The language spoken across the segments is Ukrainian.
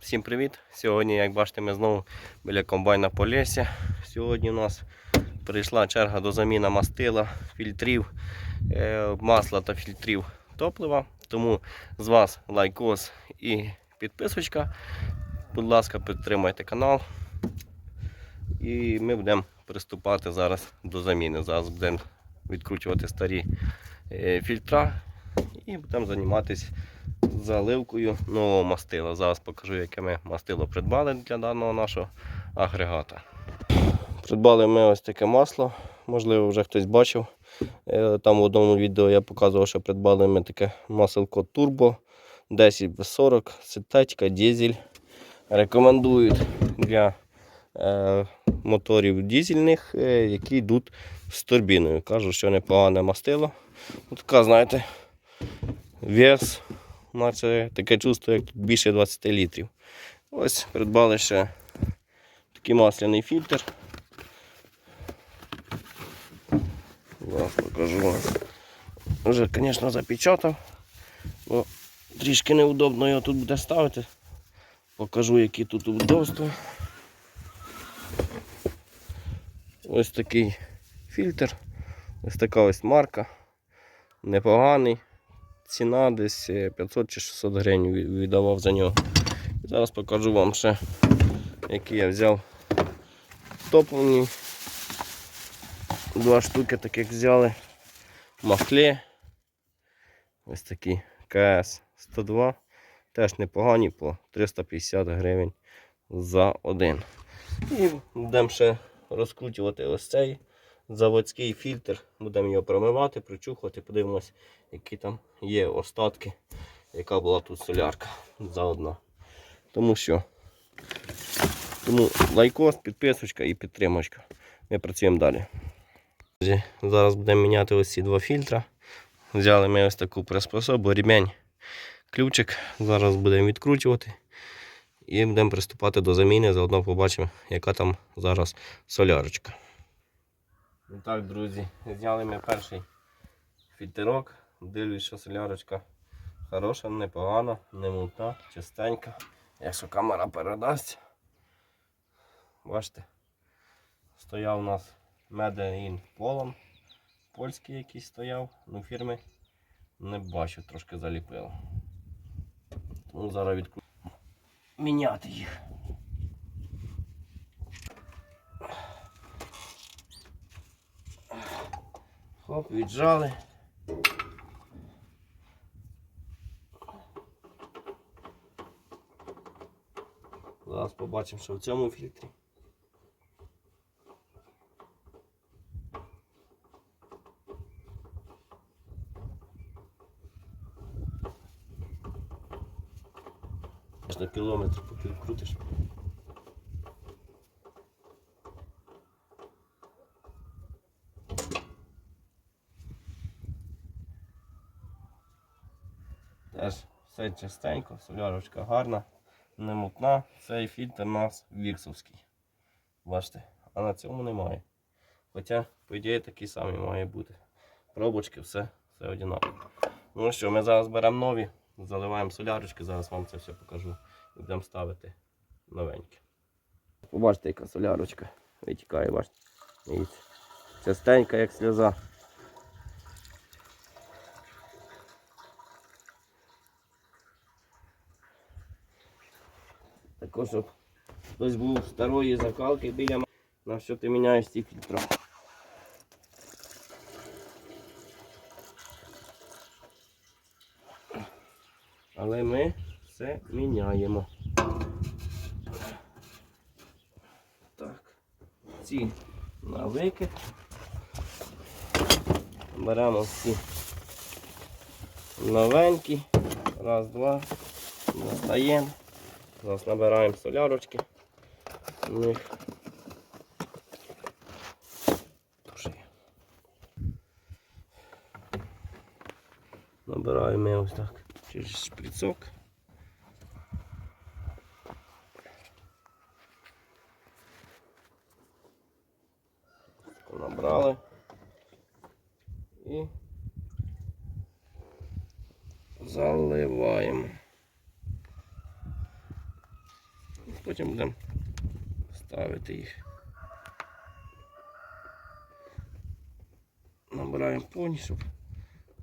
Всім привіт! Сьогодні, як бачите, ми знову біля комбайна Полісся. Сьогодні у нас прийшла черга до заміни мастила, фільтрів, е, масла та фільтрів топлива. Тому з вас лайкос і підписочка. Будь ласка, підтримайте канал. І ми будемо приступати зараз до заміни. Зараз будемо відкручувати старі е, фільтра і будемо займатися заливкою нового мастила. Зараз покажу, яке ми мастило придбали для даного нашого агрегата. Придбали ми ось таке масло, можливо, вже хтось бачив. Е, Там в одному відео я показував, що придбали ми таке маселко Turbo 10B40, синтетика, дизель. Рекомендують для е, моторів дизельних, е, які йдуть з турбіною. Кажуть, що непогане мастило. Ну, Така, знаєте, вес наче таке чувство, як тут більше 20 літрів. Ось придбали ще такий масляний фільтр. Зараз покажу. Вже, звісно, запечатав, бо трішки неудобно його тут буде ставити. Покажу, які тут удобства. Ось такий фільтр, ось така ось марка. Непоганий ціна десь е, 500 чи 600 гривень віддавав за нього. І зараз покажу вам ще, які я взяв топлені. Два штуки таких взяли. Махле. Ось такі КС 102. Теж непогані по 350 гривень за один. І будемо ще розкручувати ось цей заводський фільтр. Будемо його промивати, причухувати, подивимось, які там є остатки, яка була тут солярка заодно. Тому що тому лайкос, підписочка і підтримочка. Ми працюємо далі. Зараз будемо міняти ось ці два фільтра. Взяли ми ось таку приспособу, ремень, ключик. Зараз будемо відкручувати. І будемо приступати до заміни, заодно побачимо, яка там зараз солярочка. І так, друзі, зняли ми перший фільтрок. Дивлюсь, що солярочка хороша, непогана, не мутна, чистенька. Якщо камера передасть. Бачите, стояв у нас in Poland. Польський якийсь стояв, ну фірми не бачу, трошки заліпило. Тому зараз відкру... міняти їх. Хоп, віджали. Зараз побачимо, що в цьому фільтрі. Кілометр поки крутиш. Теж все частенько, солярочка гарна, не мутна. Цей фільтр у нас віксовський. Бачите, а на цьому немає. Хоча, по ідеї, такий самий має бути. Пробочки, все, все одинаково. Ну що, ми зараз беремо нові, заливаємо солярочки, зараз вам це все покажу. І ставити новенькі. Побачите, яка солярочка витікає, бачите. Частенька, як сльоза. Також, щоб хтось був старої закалки біля м- на що ти міняєш ці фільтри. Але ми все міняємо. Так, ці на викид. Беремо всі новенькі. Раз, два. Достаємо. Зараз набираємо солярочки. В них. Набираємо ось так через шприцок. Набрали і заливаємо. Потім будемо ставити їх. Набираємо поні, щоб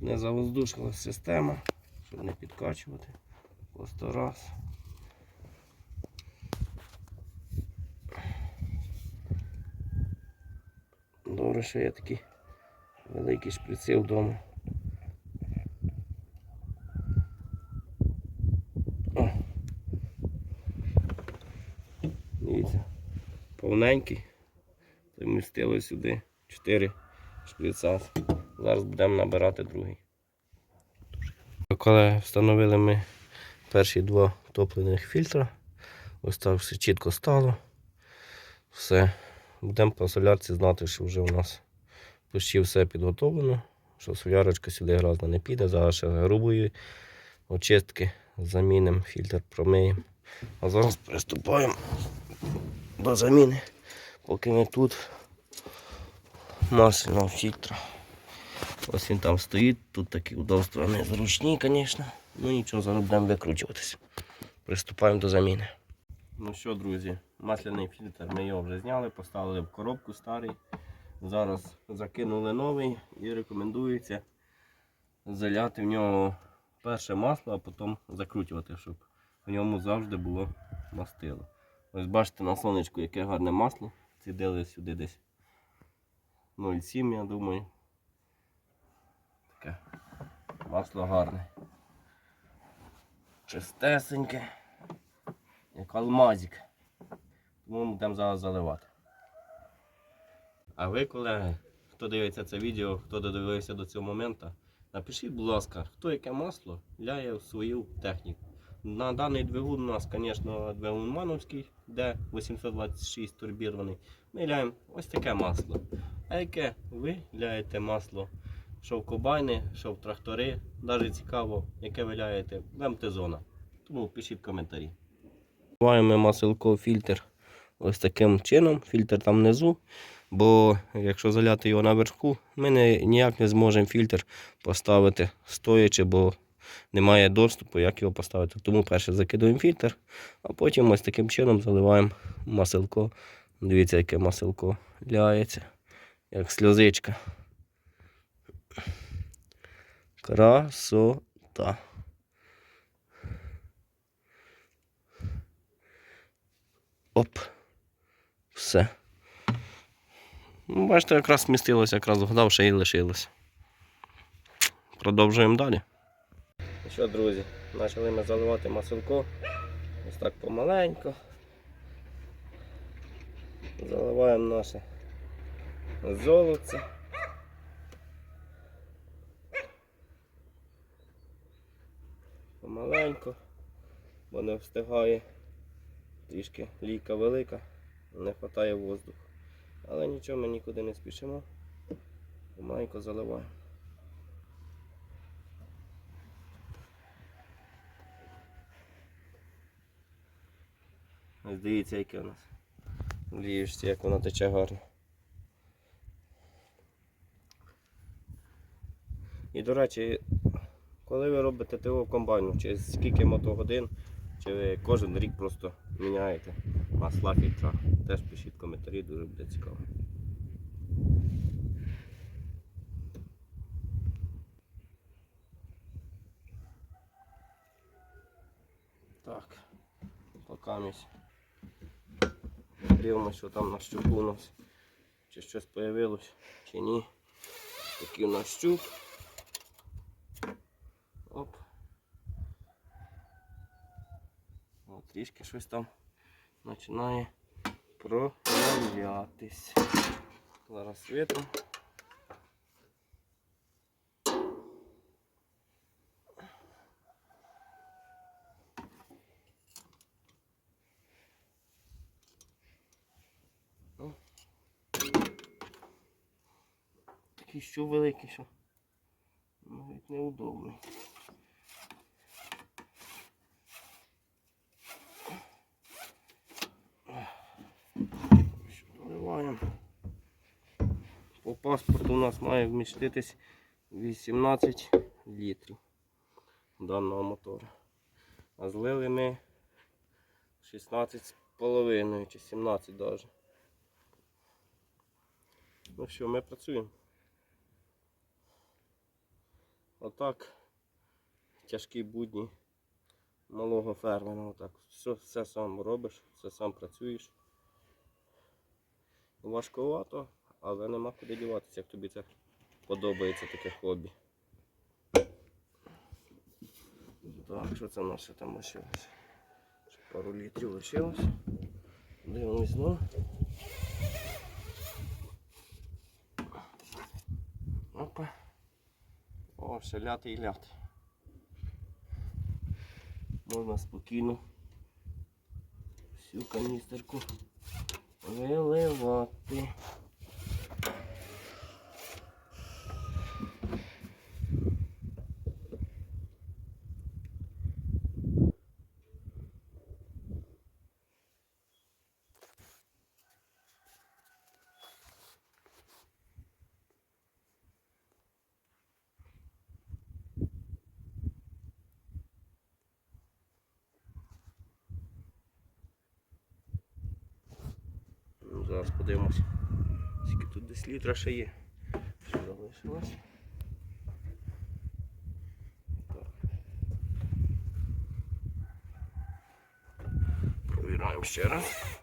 не завоздушилась система, щоб не підкачувати 100 раз. Добре, що є такі великі шприци вдома. О. Дивіться, повненький. Помістили сюди 4 шприца. Зараз будемо набирати другий. Коли встановили ми перші два топливних фільтра, ось так все чітко стало. Все. Будемо по солярці знати, що вже у нас почти все підготовлено, що солярочка сюди гразна не піде, зараз ще грубої очистки замінимо, фільтр промиємо. А зараз приступаємо до заміни, поки ми тут масляного фільтра. Ось він там стоїть, тут такі удобства незручні, звісно. Ну нічого, зараз будемо викручуватися. Приступаємо до заміни. Ну що, друзі, масляний фільтр ми його вже зняли, поставили в коробку старий. Зараз закинули новий і рекомендується заляти в нього перше масло, а потім закручувати, щоб в ньому завжди було мастило. Ось бачите на сонечку, яке гарне масло. Цідили сюди десь 0,7, я думаю. Таке масло гарне. Чистесеньке, як алмазик. Тому ми будемо зараз заливати. А ви, колеги, хто дивиться це відео, хто додивився до цього моменту, напишіть, будь ласка, хто яке масло ляє в свою техніку. На даний двигун у нас, звісно, двигун Мановський, де 826 турбірований. Ми ляємо ось таке масло. А яке ви ляєте масло? Що в комбайни, що в трактори. Навіть цікаво, яке ви ляєте в МТ-зона. Тому пишіть коментарі. Маємо маселко фільтр ось таким чином, фільтр там внизу. Бо якщо заляти його наверху, ми не, ніяк не зможемо фільтр поставити стоячи, бо немає доступу, як його поставити. Тому перше закидуємо фільтр, а потім ось таким чином заливаємо маселко. Дивіться, яке маселко ляється, як сльозичка. Красота. Оп. Все. Ну, бачите, якраз змістилося, якраз вгадав, ще й лишилося. Продовжуємо далі. Що, друзі, почали ми заливати маселко. Ось так помаленько. Заливаємо наше золоце. Помаленько, бо не встигає. Трішки лійка велика, не вистачає воздуху. Але нічого, ми нікуди не спішимо. Помаленько заливаємо. Ось дивіться, яке у нас. Лієшся, як воно тече гарно. І до речі, коли ви робите ТО комбайну, через скільки мотогодин, чи ви кожен рік просто міняєте масла фільтра. Теж пишіть коментарі, дуже буде цікаво. Так, покамість. Дивимося, що там на щуку у нас. Чи щось появилось, чи ні. Такий у нас щук. Оп. О, трішки щось там починає проявлятись. Зараз світом. О. Що великий, що навіть неудобний. По паспорту у нас має вміститись 18 літрів даного мотора. А злили ми 16 з половиною чи 17 даже. Ну що, ми працюємо. Отак. Тяжкі будні малого фермера. Отак. Все, все сам робиш, все сам працюєш. Важкувато, але нема куди діватися, як тобі це подобається таке хобі. Так, що це нас там лишилось? Пару літрів лишилось. Дивимось знову. Опа. Ще ляти і ляти. Можна спокійно всю каністерку виливати. Ну, Зараз подивимось. Скільки тут десь літра ще є. Що залишилось? Провіраємо ще раз.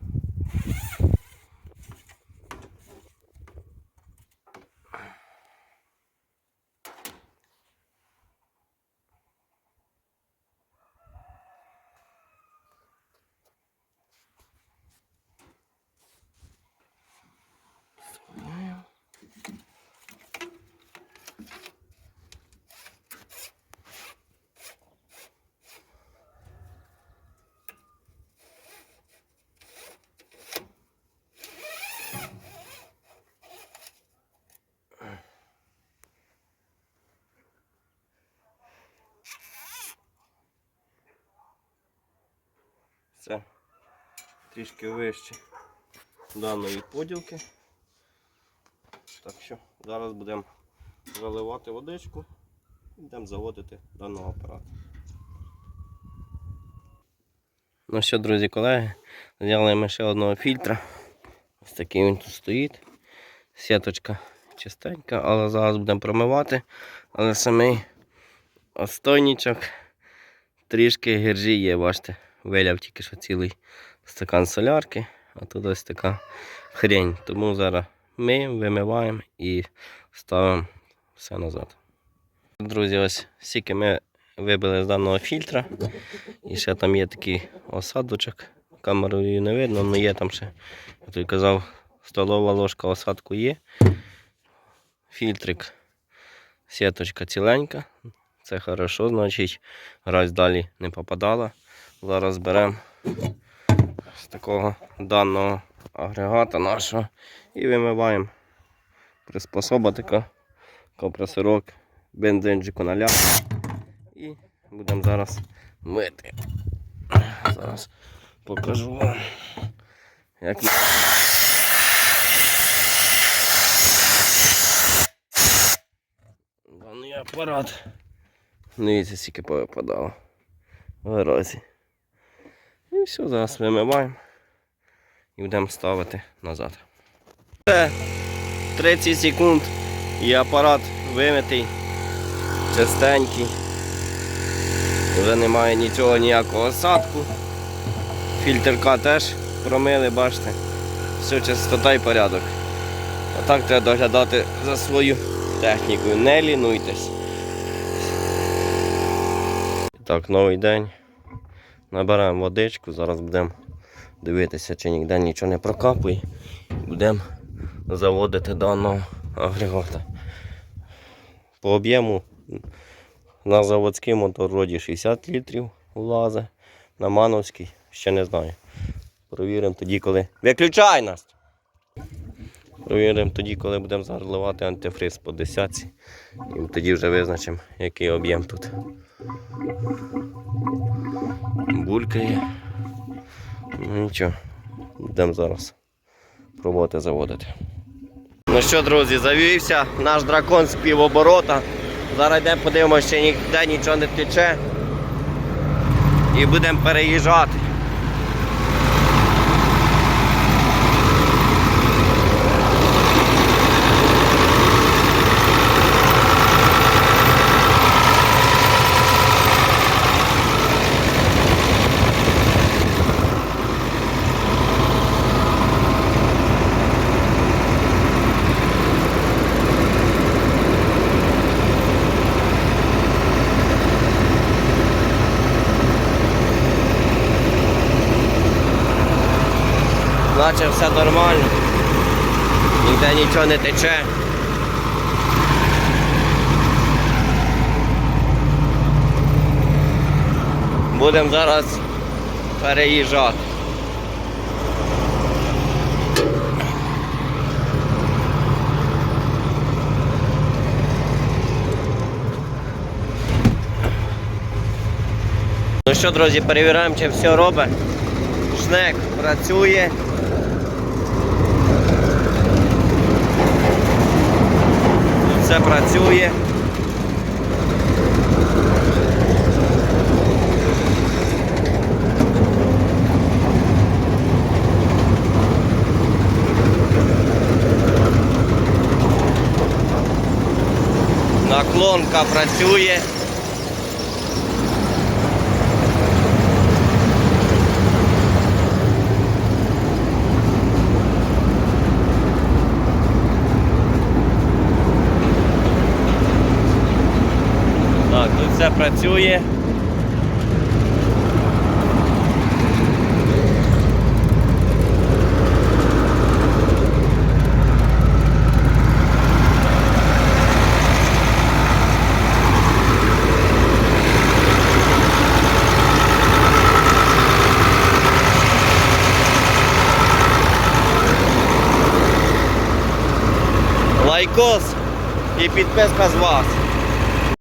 Все. Трішки вище даної поділки. Так що зараз будемо заливати водичку і будемо заводити даного апарату. Ну що, друзі, колеги, взяли ми ще одного фільтра. Ось такий він тут стоїть. Сіточка чистенька, але зараз будемо промивати. Але самий остойничок трішки гіржі є, бачите. Виляв тільки що цілий стакан солярки, а тут ось така хрень. Тому зараз миємо, вимиваємо і ставимо все назад. Друзі, ось стільки ми вибили з даного фільтра. І ще там є такий осадочок. Камерою не видно, але є там ще, я тобі казав, столова ложка осадку є. Фільтрик, сіточка ціленька. Це хорошо, значить грязь далі не попадала. Зараз беремо з такого даного агрегата нашого і вимиваємо. Приспособа така, компресорок, бензинчику наляг. І будемо зараз мити. Зараз покажу вам, як даний апарат. Дивіться, скільки повипадало. В разі. І все, зараз вимиваємо і будемо ставити назад. Це 30 секунд і апарат вимитий, чистенький. Вже немає нічого, ніякого осадку. Фільтрка теж промили, бачите. Все чистота і порядок. А так треба доглядати за свою технікою. Не лінуйтесь. Так, новий день. Набираємо водичку, зараз будемо дивитися, чи ніде нічого не прокапує. Будемо заводити даного агрегата. По об'єму на заводський моторроді 60 літрів влазить, на мановський ще не знаю. Провіримо тоді, коли. Виключай нас! Провіримо тоді, коли будемо заливати антифриз по десятці. І тоді вже визначимо, який об'єм тут. Булькає. Ну нічого, будемо зараз пробувати заводити. Ну що, друзі, завівся наш дракон з півоборота. Зараз йдемо подивимося, чи ніде нічого не тече. І будемо переїжджати. Наче все нормально. Ніде нічого не тече. Будемо зараз переїжджати. Ну що, друзі, перевіряємо, чи все робить. Шнек працює. Все працює. Наклонка працює. Все працює. Лайкос і підписка з вас.